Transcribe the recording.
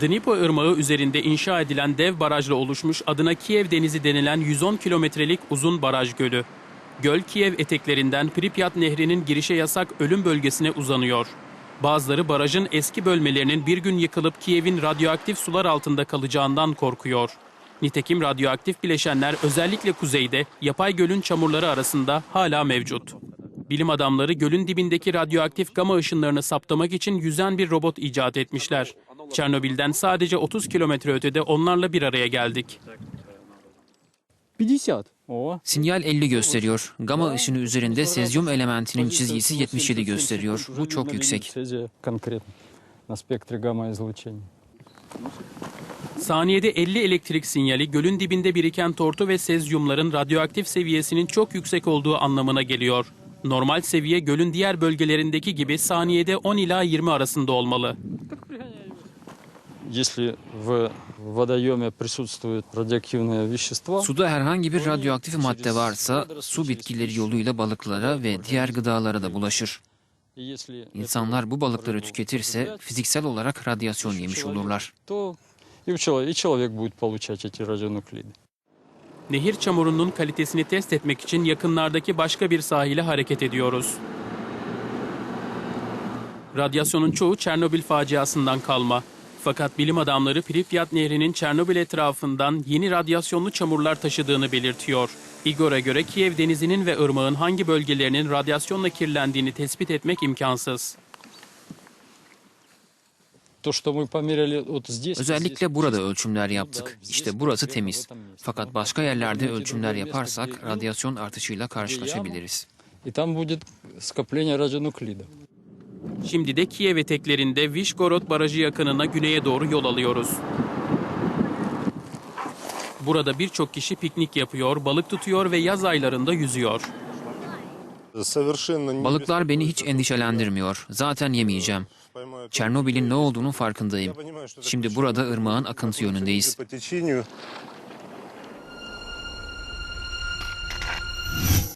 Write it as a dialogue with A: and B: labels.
A: Dnipro Irmağı üzerinde inşa edilen dev barajla oluşmuş adına Kiev Denizi denilen 110 kilometrelik uzun baraj gölü. Göl Kiev eteklerinden Pripyat Nehri'nin girişe yasak ölüm bölgesine uzanıyor. Bazıları barajın eski bölmelerinin bir gün yıkılıp Kiev'in radyoaktif sular altında kalacağından korkuyor. Nitekim radyoaktif bileşenler özellikle kuzeyde yapay gölün çamurları arasında hala mevcut. Bilim adamları gölün dibindeki radyoaktif gama ışınlarını saptamak için yüzen bir robot icat etmişler. Çernobil'den sadece 30 kilometre ötede onlarla bir araya geldik.
B: Sinyal 50 gösteriyor. Gama ışını üzerinde sezyum elementinin çizgisi 77 gösteriyor. Bu çok yüksek.
A: Saniyede 50 elektrik sinyali gölün dibinde biriken tortu ve sezyumların radyoaktif seviyesinin çok yüksek olduğu anlamına geliyor. Normal seviye gölün diğer bölgelerindeki gibi saniyede 10 ila 20 arasında olmalı
C: Если в водоеме присутствуют радиоактивные вещества,
B: Suda herhangi bir radyoaktif madde varsa su bitkileri yoluyla balıklara ve diğer gıdalara da bulaşır.
C: и если это
B: İnsanlar bu balıkları tüketirse fiziksel olarak radyasyon yemiş olurlar.
C: то и, у человека, и человек будет получать эти радионуклиды.
A: Nehir çamurunun kalitesini test etmek için yakınlardaki başka bir sahile hareket ediyoruz. Radyasyonun çoğu Çernobil faciasından kalma. Fakat bilim adamları Pripyat Nehri'nin Çernobil etrafından yeni radyasyonlu çamurlar taşıdığını belirtiyor. Igor'a göre Kiev denizinin ve ırmağın hangi bölgelerinin radyasyonla kirlendiğini tespit etmek imkansız.
C: То, что мы померили вот здесь...
B: Özellikle
C: здесь
B: burada
C: чисто.
B: ölçümler yaptık. İşte burası temiz. Fakat başka yerlerde ölçümler yaparsak radyasyon artışıyla karşılaşabiliriz.
C: И там будет скопление радионуклидов.
A: Şimdi de Kiev eteklerinde Vişgorod Barajı yakınına güneye doğru yol alıyoruz. Burada birçok kişi piknik yapıyor, balık tutuyor ve yaz aylarında yüzüyor.
B: Balıklar beni hiç endişelendirmiyor. Zaten yemeyeceğim. Çernobil'in ne olduğunun farkındayım. Şimdi burada ırmağın akıntı yönündeyiz.